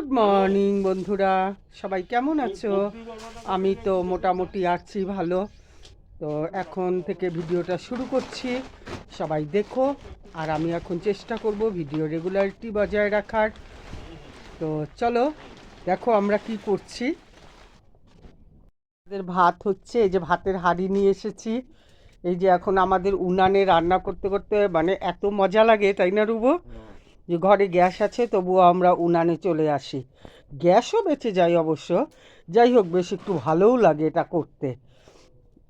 Good morning বন্ধুরা। সবাই কেমন আছো? আমি তো মোটামুটি আছি ভালো। তো এখন থেকে ভিডিওটা শুরু করছি। সবাই দেখো, আর আমি এখন চেষ্টা করব ভিডিও রেগুলারিটি বজায় রাখার। তো চলো, দেখো আমরা কি করছি। আমাদের ভাত হচ্ছে, এই যে ভাতের হাঁড়ি নিয়ে এসেছি। এই যে এখন আমাদের উনানে রান্না করতে করতে মানে এত মজা লাগে, তাই না রুবো? যে ঘরে গ্যাস আছে তবুও আমরা উনানে চলে আসি। গ্যাসও বেঁচে যায় অবশ্য। যাই হোক বেশ একটু ভালোও লাগে এটা করতে।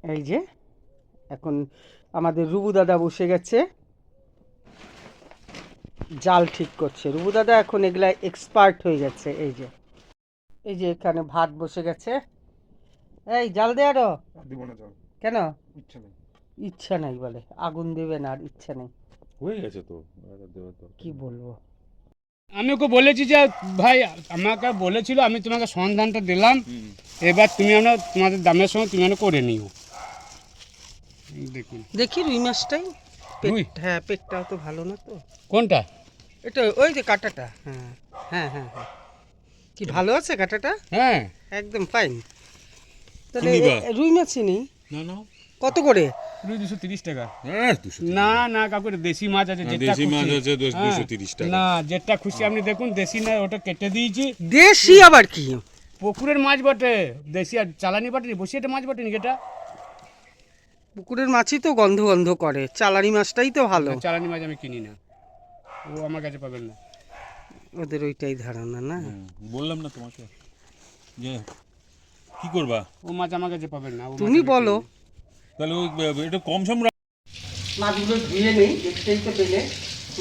এই যে এখন আমাদের রুবু দাদা বসে গেছে। জাল ঠিক করছে। রুবু দাদা এখন এগুলা এক্সপার্ট হয়ে গেছে এই যে। এই যে এখানে ভাত বসে গেছে। এই জাল দে আরও। কেন? ইচ্ছা নেই। ইচ্ছা নাই বলে। আগুন দেবে না আর ইচ্ছা নেই। হয়ে গেছে তো কি বলব? আমি ওকে বলেছি যে ভাই আমাকে বলেছিল আমি তোমাকে সন্ধানটা দিলাম। এবার তুমি আমরা তোমাদের দামের সঙ্গে তুমি আমরা করে নিও। দেখুন। দেখি রুই মাছটাই। পেট হ্যাঁ পেটটাও তো ভালো না তো। কোনটা? এটা ওই যে কাঁটাটা। হ্যাঁ হ্যাঁ হ্যাঁ হ্যাঁ। কি ভালো আছে কাঁটাটা? হ্যাঁ। একদম ফাইন। তাহলে রুই মাছই নেই। না না। কত করে? দুশো তিরিশ টাকা। হ্যাঁ দুশো না না কাকু দেশি মাছ আছে দেশি মাছ আছে দশ- হ্যাঁ। 230 টাকা। না যেটা খুশি আপনি দেখুন দেশি না ওটা কেটে দিয়েছি। দেশি আবার কি? পুকুরের মাছ বটে। দেশি আর চালানি বটে বসে এটা মাছ বটে নাকি এটা? পুকুরের মাছই তো গন্ধ গন্ধ করে চালানি মাছটাই তো ভালো। চালানি মাছ আমি কিনি না ও আমার কাছে পাবেন না। ওদের ওইটাই ধারণা না? বললাম না তোমাকে। যে কি করবা? ও মাছ আমার কাছে পাবেন না তুমি বলো। তাহলে ওই এটা কম সম মাছগুলো ধুয়ে নেই, দেখতেই তো পেলে।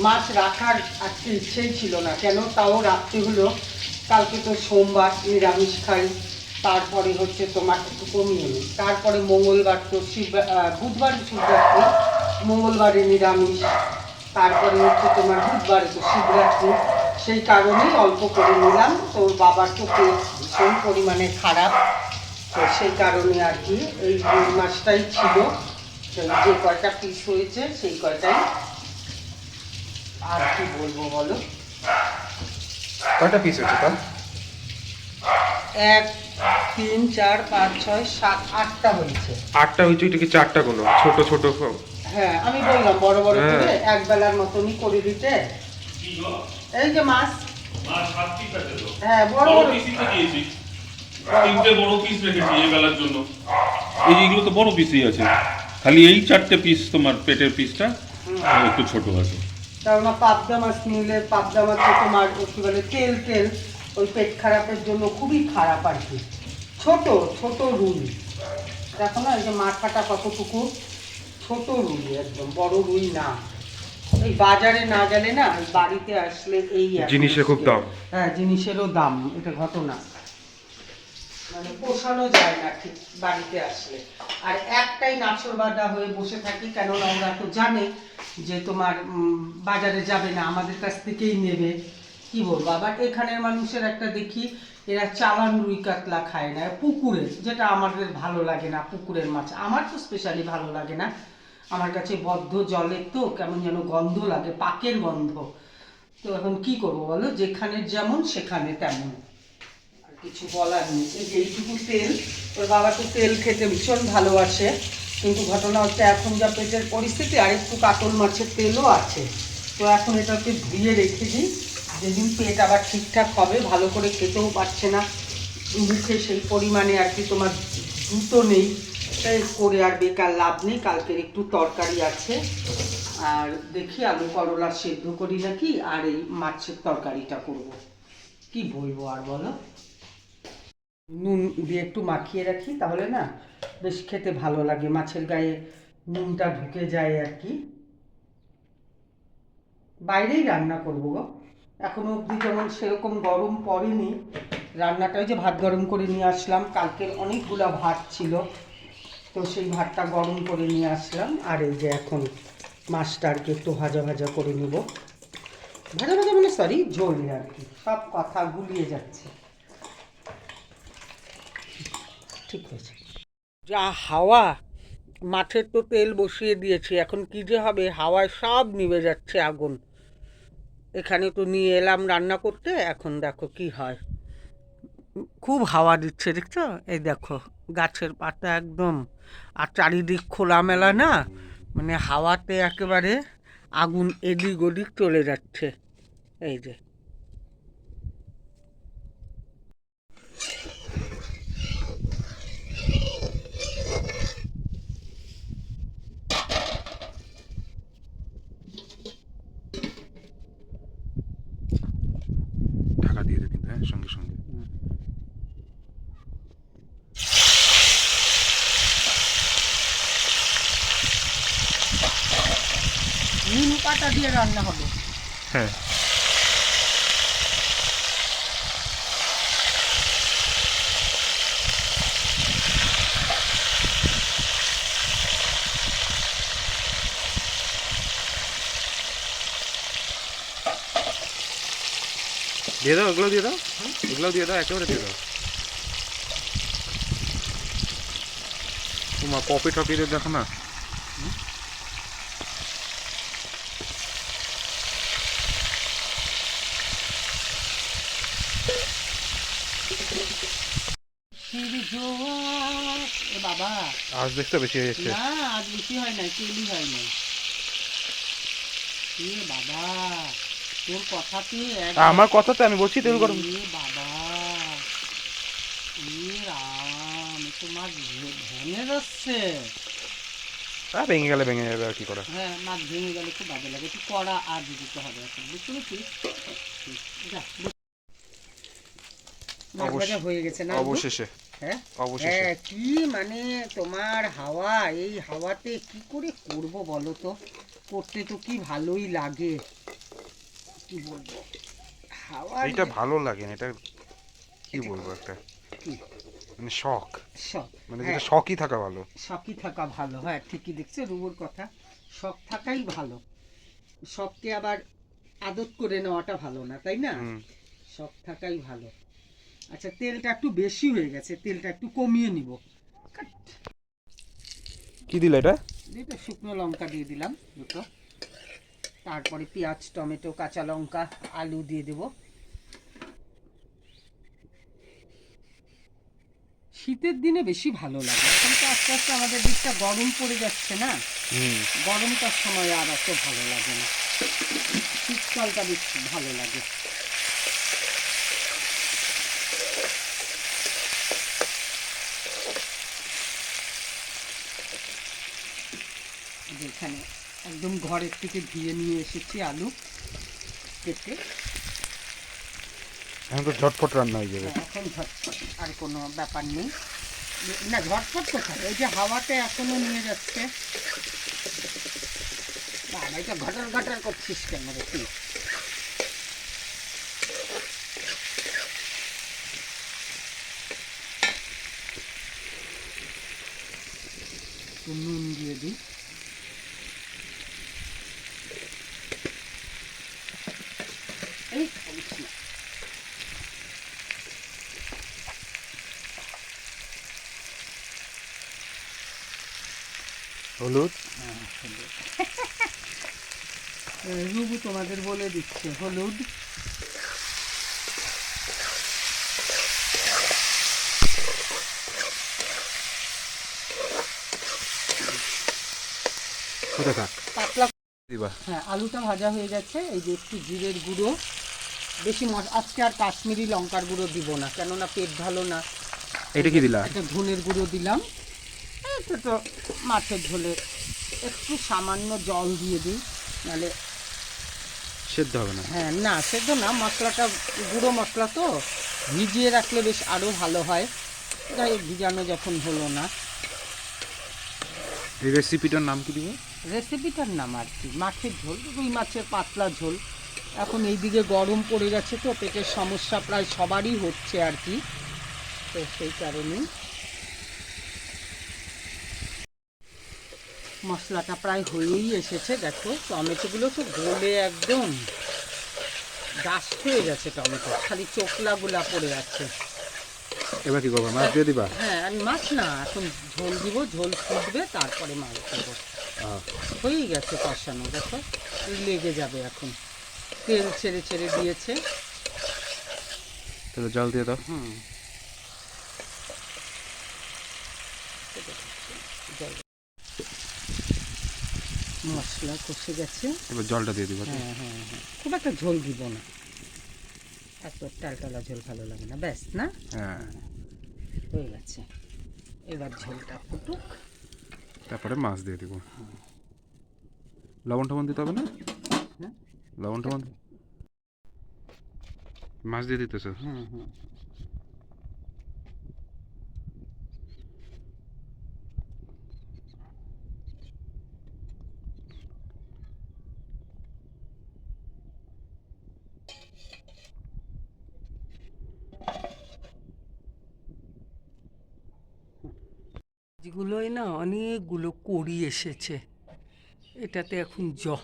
মাছ রাখার আজকে ইচ্ছেই ছিল না। কেন? তাও রাখতে হলো কালকে তো সোমবার নিরামিষ খাই, তারপরে হচ্ছে তোমার একটু কমিয়ে নিই। তারপরে মঙ্গলবার তো শিব বুধবার শিবরাত্রি, মঙ্গলবারে নিরামিষ, তারপরে হচ্ছে তোমার বুধবারে তো শিবরাত্রি। সেই কারণেই অল্প করে নিলাম। তোর বাবার তো পেট ভীষণ পরিমাণে খারাপ। তো সেই কারণে আর কি এই মাছটাই ছিল। যে কয়টা পিস হয়েছে সেই কয়টাই। আর কি বলব বলো? কয়টা পিস হচ্ছে তার এক তিন চার পাঁচ ছয় সাত আটটা হয়েছে। আটটা হয়েছে ওইটা কি চারটা কোনো ছোট ছোট হ্যাঁ আমি বললাম বড় বড় হ্যাঁ। করে এক বেলার মতনই করে দিতে। এই যে মাছ। হ্যাঁ বড় বড় দিয়েছি। তিনটে বড় পিস রেখেছি এই বেলার জন্য। এই যে এগুলো তো বড় পিসই আছে। খালি এই চারটে পিস তোমার পেটের পিসটা একটু ছোট আছে। কেননা পাবদা মাছ নিলে পাবদা মাছে তোমার ও কি বলে তেল তেল ওই পেট খারাপের জন্য খুবই খারাপ আর কি। ছোট ছোট রুই। দেখো না এই যে মাথাটা কতটুকু? ছোট রুই একদম বড় রুই না। এই বাজারে না গেলে না ওই বাড়িতে আসলে এই জিনিসের খুব দাম। হ্যাঁ জিনিসেরও দাম এটা ঘটনা। মানে পোষানো যায় না ঠিক বাড়িতে আসলে। আর একটাই নাছর বাঁধা হয়ে বসে থাকি, কেননা ওরা তো জানে যে তোমার বাজারে যাবে না, আমাদের কাছ থেকেই নেবে। কি বলব? আবার এখানের মানুষের একটা দেখি, এরা চালান রুই কাতলা খায় না, পুকুরে, যেটা আমাদের ভালো লাগে না, পুকুরের মাছ। আমার তো স্পেশালি ভালো লাগে না। আমার কাছে বদ্ধ জলের তো কেমন যেন গন্ধ লাগে, পাকের গন্ধ। তো এখন কি করব বলো? যেখানে যেমন, সেখানে তেমন। কিছু বলার নেই। এই যে তেল, ওর বাবা তো তেল খেতে ভীষণ ভালোবাসে, কিন্তু ঘটনা হচ্ছে এখন যা পেটের পরিস্থিতি, আর একটু কাতল মাছের তেলও আছে। তো এখন এটাকে ধুয়ে রেখে দিই, যেদিন পেট আবার ঠিকঠাক হবে, ভালো করে খেতেও পারছে না। মুখে সেই পরিমাণে আর কি তোমার দ্রুত নেই, তাই করে আর বেকার লাভ নেই, কালকের একটু তরকারি আছে। আর দেখি আলু করলা সেদ্ধ করি নাকি, আর এই মাছের তরকারিটা করব। কি বলব আর বলো? নুন দিয়ে একটু মাখিয়ে রাখি, তাহলে না বেশ খেতে ভালো লাগে। মাছের গায়ে নুনটা ঢুকে যায় আর কি। বাইরেই রান্না করব গো। এখনও অবধি যেমন সেরকম গরম পড়েনি, রান্নাটা ওই যে ভাত গরম করে নিয়ে আসলাম। কালকের অনেকগুলো ভাত ছিল, তো সেই ভাতটা গরম করে নিয়ে আসলাম। আর এই যে এখন মাছটা আর কি একটু ভাজা ভাজা করে নিব। ভাজা ভাজা মানে সরি ঝোল আর কি। সব কথা গুলিয়ে যাচ্ছে। ঠিক হয়েছে। যা হাওয়া মাছের তো তেল বসিয়ে দিয়েছি, এখন কি যে হবে? হাওয়ায় সব নিভে যাচ্ছে আগুন। এখানে তো নিয়ে এলাম রান্না করতে, এখন দেখো কি হয়। খুব হাওয়া দিচ্ছে, দেখছ? এই দেখো, গাছের পাতা একদম, আর চারিদিক খোলামেলা না মানে হাওয়াতে একেবারে আগুন এদিক ওদিক চলে যাচ্ছে। এই যে ঢাকা দিয়ে দেবে কিন্তু হ্যাঁ সঙ্গে সঙ্গে নিম পাতা দিয়ে রান্না হবে। হ্যাঁ। দিয়ে দাও এগুলো দিয়ে দাও। এগুলো দিয়ে দাও, একেবারে দিয়ে দাও। তোমার কপি টপি দেখো না। জোয়ার। এ বাবা। আজ দেখতে বেশি হয়ে যাচ্ছে না আজ বেশি হয় তেলই হয় নাই। এ বাবা তোর কথাতে আমার কথাতে আমি বলছি তেল গরম। এ বাবা এ রাম এ তো মাছ ভেঙে যাচ্ছে হ্যাঁ ভেঙে গেলে ভেঙে যাবে আর কি করা? হ্যাঁ মাছ ভেঙে গেলে খুব বাজে লাগে একটু কড়া আর দিতে হবে বুঝতে পেরেছিস? যা, হয়ে না অবশেষে। হ্যাঁ? হ্যাঁ কি মানে তোমার হাওয়া? এই হাওয়াতে কি করে করব বলো তো? করতে তো কি ভালোই লাগে। কি বলব? হাওয়া এইটা ভালো লাগে না এটা কি বলব একটা? মানে শখ। শখ মানে হ্যাঁ, যেটা শখই থাকা ভালো। শখই থাকা ভালো হ্যাঁ ঠিকই দেখছ রুবুর কথা। শখ থাকাই ভালো। শখকে আবার আদত করে নেওয়াটা ভালো না তাই না? শখ থাকাই ভালো। আচ্ছা তেলটা একটু বেশি হয়ে গেছে তেলটা একটু কমিয়ে নিব। কি দিলে এটা? দুটো শুকনো লঙ্কা দিয়ে দিলাম দুটো। তারপরে পেঁয়াজ টমেটো কাঁচা লঙ্কা আলু দিয়ে দেব। শীতের দিনে বেশি ভালো লাগে এখন তো আস্তে আস্তে আমাদের দিকটা গরম পড়ে যাচ্ছে না। হুম। গরমটার সময় আর অত ভালো লাগে না। শীতকালটা বেশি ভালো লাগে এখানে একদম ঘরের থেকে ধুয়ে নিয়ে এসেছি আলু কেটে। এখন তো ঝটফট রান্না হয়ে যাবে। এখন ঝটপট আর কোনো ব্যাপার নেই। না ঝটপট কোথায়? ওই যে হাওয়াতে এখনও নিয়ে যাচ্ছে। বাবা এটা ঘটর ঘটর করছিস কেন রে তুই? নুন দিয়ে দিই এই করিস না। হলুদ এ, রুবু তোমাদের বলে দিচ্ছে হলুদ। পাতলা। হ্যাঁ আলুটা ভাজা হয়ে যাচ্ছে এই যে একটু জিরের গুঁড়ো। বেশি আজকে আর কাশ্মীরি লঙ্কার গুঁড়ো দিব না কেননা পেট ভালো না। এটা কি দিলা? একটা ধনের গুঁড়ো দিলাম। এটা তো মাছের ঝোলে। একটু সামান্য জল দিয়ে দিই নাহলে সেদ্ধ হবে না। হ্যাঁ না সেদ্ধ না মশলাটা গুঁড়ো মশলা তো ভিজিয়ে রাখলে বেশ আরও ভালো হয়। যাই ভিজানো যখন হলো না। এই রেসিপিটার নাম কি দিব? রেসিপিটার নাম আর কি মাছের ঝোল রুই মাছের পাতলা ঝোল। এখন এইদিকে গরম পড়ে গেছে তো পেটের সমস্যা প্রায় সবারই হচ্ছে আর কি। তো সেই কারণেই। মশলাটা প্রায় হয়েই এসেছে দেখো। টমেটোগুলো তো গলে একদম গাছ হয়ে গেছে টমেটো। খালি চোখলাগুলা পড়ে আছে। এবার কি করব? মাছ দিয়ে দিবা? হ্যাঁ আর মাছ না এখন ঝোল দিব ঝোল ফুটবে তারপরে মাছ দেবো। হয়েই গেছে কষানো দেখো। লেগে যাবে এখন। তেল ছেড়ে ছেড়ে দিয়েছে। তাহলে জল দিয়ে দাও। হুম। মশলা কষে গেছে। এবার জলটা দিয়ে দিবা? হ্যাঁ হ্যাঁ হ্যাঁ। খুব একটা ঝোল দিব না। এত টালটালা ঝোল ভালো লাগে না। ব্যাস না? হ্যাঁ। হয়ে গেছে। এবার ঝোলটা ফুটুক। তারপরে মাছ দিয়ে দিব। লবণ টবণ দিতে হবে না? হ্যাঁ? লবণ টবণ মাছ দিয়ে দিতেছো? হুম হুম যেগুলোই না অনেকগুলো কড়ি এসেছে। এটাতে এখন জল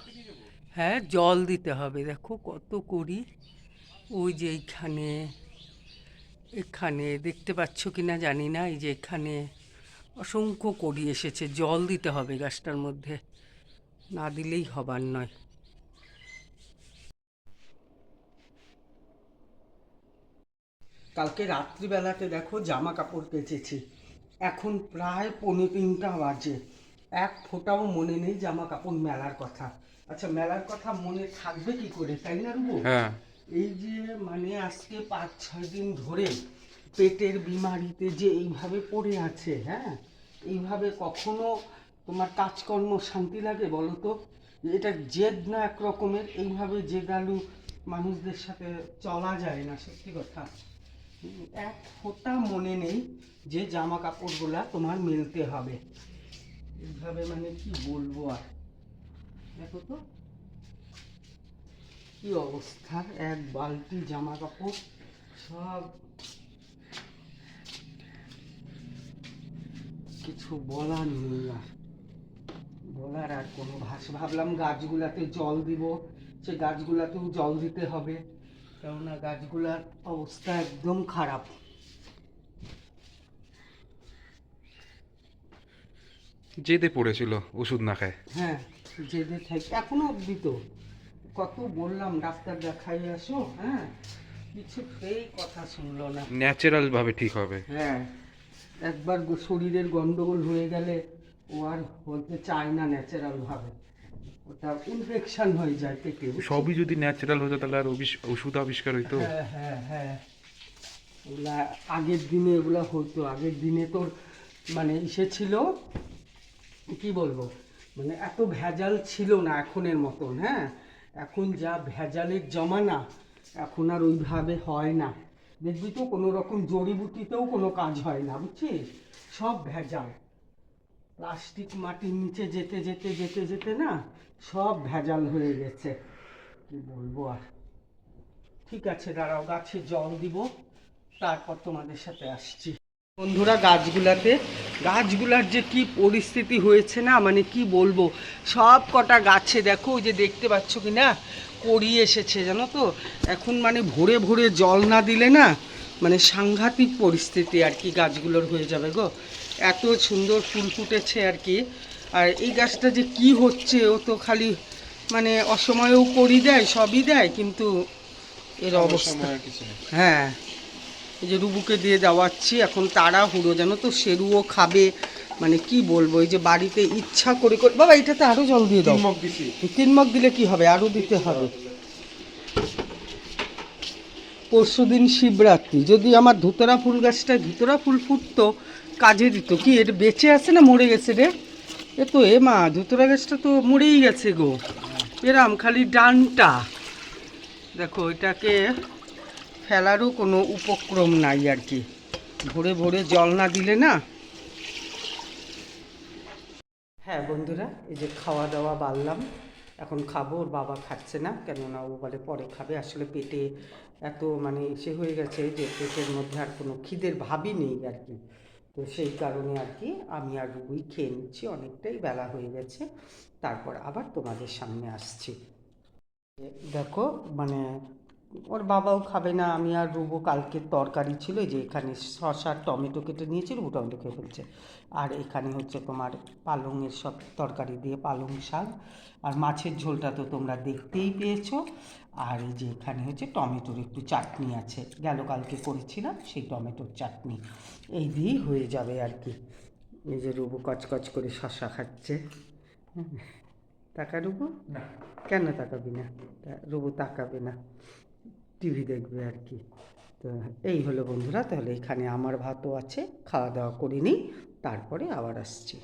হ্যাঁ জল দিতে হবে। দেখো কত করি ওই যে এইখানে, এখানে দেখতে পাচ্ছ কি না জানি না, এই যে এখানে অসংখ্য কড়ি এসেছে। জল দিতে হবে গাছটার মধ্যে। না দিলেই হবার নয়। কালকে রাত্রিবেলাতে দেখো জামা কাপড় কেচেছি এখন প্রায় পৌনে তিনটা বাজে। এক ফোঁটাও মনে নেই জামা কাপড় মেলার কথা। আচ্ছা মেলার কথা মনে থাকবে কি করে তাই না রুবু? হ্যাঁ। এই যে মানে আজকে পাঁচ ছয় দিন ধরে পেটের বিমারিতে যে এইভাবে পড়ে আছে হ্যাঁ? এইভাবে কখনো তোমার কাজকর্ম শান্তি লাগে বলো তো? এটা জেদ না এক রকমের? এইভাবে জেদালু মানুষদের সাথে চলা যায় না সত্যি কথা। এক ফোঁটা মনে নেই যে জামা কাপড়গুলা তোমার মেলতে হবে। এইভাবে মানে কি বলব আর? দেখো তো। কি অবস্থা? এক বালতি জামা কাপড় সব কিছু বলার নেই আর। বলার আর কোনো ভাষা ভাবলাম গাছগুলাতে জল দিব। সে গাছগুলাতেও জল দিতে হবে। কেননা গাছগুলার অবস্থা একদম খারাপ। যেতে পড়েছিল ওষুধ না খায়। হ্যাঁ যেতে থাকি এখনও অবধি তো। কত বললাম ডাক্তার দেখাই আসো হ্যাঁ? কিছুতেই কথা শুনলো না। ন্যাচারাল ভাবে ঠিক হবে। হ্যাঁ একবার শরীরের গন্ডগোল হয়ে গেলে ও আর বলতে চায় না ন্যাচারাল ভাবে। ওটা ইনফেকশন হয়ে যায় পেটে সবই যদি ন্যাচারাল হতো তাহলে আর ওষুধ আবিষ্কার হইতো। হ্যাঁ হ্যাঁ হ্যাঁ। ওগুলা আগের দিনে এগুলা হতো। আগের দিনে তোর মানে ইসে ছিল কি বলব? মানে এত ভেজাল ছিল না এখনের মতন হ্যাঁ? এখন যা ভেজালের জমানা এখন আর ওইভাবে হয় না। দেখবি তো কোনো রকম জড়িবুটিতেও কোনো কাজ হয় না বুঝছিস? সব ভেজাল। প্লাস্টিক মাটির নিচে যেতে যেতে যেতে যেতে না সব ভেজাল হয়ে গেছে। কি বলব আর? ঠিক আছে, দাঁড়াও, গাছে জল দিব, তারপর তোমাদের সাথে আসছি। বন্ধুরা, গাছগুলাতে, গাছগুলার যে কি পরিস্থিতি হয়েছে না মানে কি বলব, সব কটা গাছে দেখো, ওই যে দেখতে পাচ্ছ কি না কড়ি এসেছে, জানো তো? এখন মানে ভোরে ভোরে জল না দিলে না মানে সাংঘাতিক পরিস্থিতি আর কি গাছগুলোর হয়ে যাবে গো। এত সুন্দর ফুল ফুটেছে আর কি। আর এই গাছটা যে কি হচ্ছে ও তো খালি মানে অসময়েও করি দেয় সবই দেয় কিন্তু এর অবস্থা হ্যাঁ। এই যে রুবুকে দিয়ে যাওয়াচ্ছি এখন তারা হুড়ো জানো তো সেরুও খাবে মানে কি বলব এই যে বাড়িতে ইচ্ছা করে করে বাবা এটাতে আরও জল দিয়ে দাও। তিন মগ দিলে কি হবে? আরও দিতে হবে। পরশু দিন শিবরাত্রি যদি আমার ধুতরা ফুল গাছটা ধুতরা ফুল ফুটতো কাজে দিত। কি, এটা বেঁচে আছে না মরে গেছে রে? এ তো এ মা ধুতরা গাছটা তো মরেই গেছে গো। এরাম খালি ডানটা। দেখো, এটাকে ফেলারও কোনো উপক্রম নাই আর কি। ভোরে ভোরে জল না দিলে না? হ্যাঁ বন্ধুরা, এই যে খাওয়া দাওয়া বাড়লাম। এখন খাব, ওর বাবা খাচ্ছে না, কেননা ও বলে পরে খাবে। আসলে পেটে এত মানে এসে হয়ে গেছে যে পেটের মধ্যে আর কোনো খিদের ভাবই নেই আর কি। তো সেই কারণে আর কি আমি আর রুই খেয়ে নিচ্ছি, অনেকটাই বেলা হয়ে গেছে। তারপর আবার তোমাদের সামনে আসছি। দেখো মানে ওর বাবাও খাবে না আমি আর রুবো কালকের তরকারি ছিল যে এখানে শসা টমেটো কেটে নিয়েছি রুবো টমেটো খেয়ে ফেলছে। আর এখানে হচ্ছে তোমার পালংয়ের সব তরকারি দিয়ে পালং শাক। আর মাছের ঝোলটা তো তোমরা দেখতেই পেয়েছ। আর এই যে এখানে হচ্ছে টমেটোর একটু চাটনি আছে। গেল কালকে করেছিলাম সেই টমেটোর চাটনি। এই দিয়েই হয়ে যাবে আর কি। এই যে রুবু কচকচ করে শসা খাচ্ছে। হুম। তাকা রুবু? না। কেন তাকাবি না? রুবু তাকাবে না। টিভি দেখবে আর কি। তো এই হলো বন্ধুরা, তাহলে এখানে আমার ভাতও আছে, খাওয়া দাওয়া করিনি তারপরে আবার আসছি।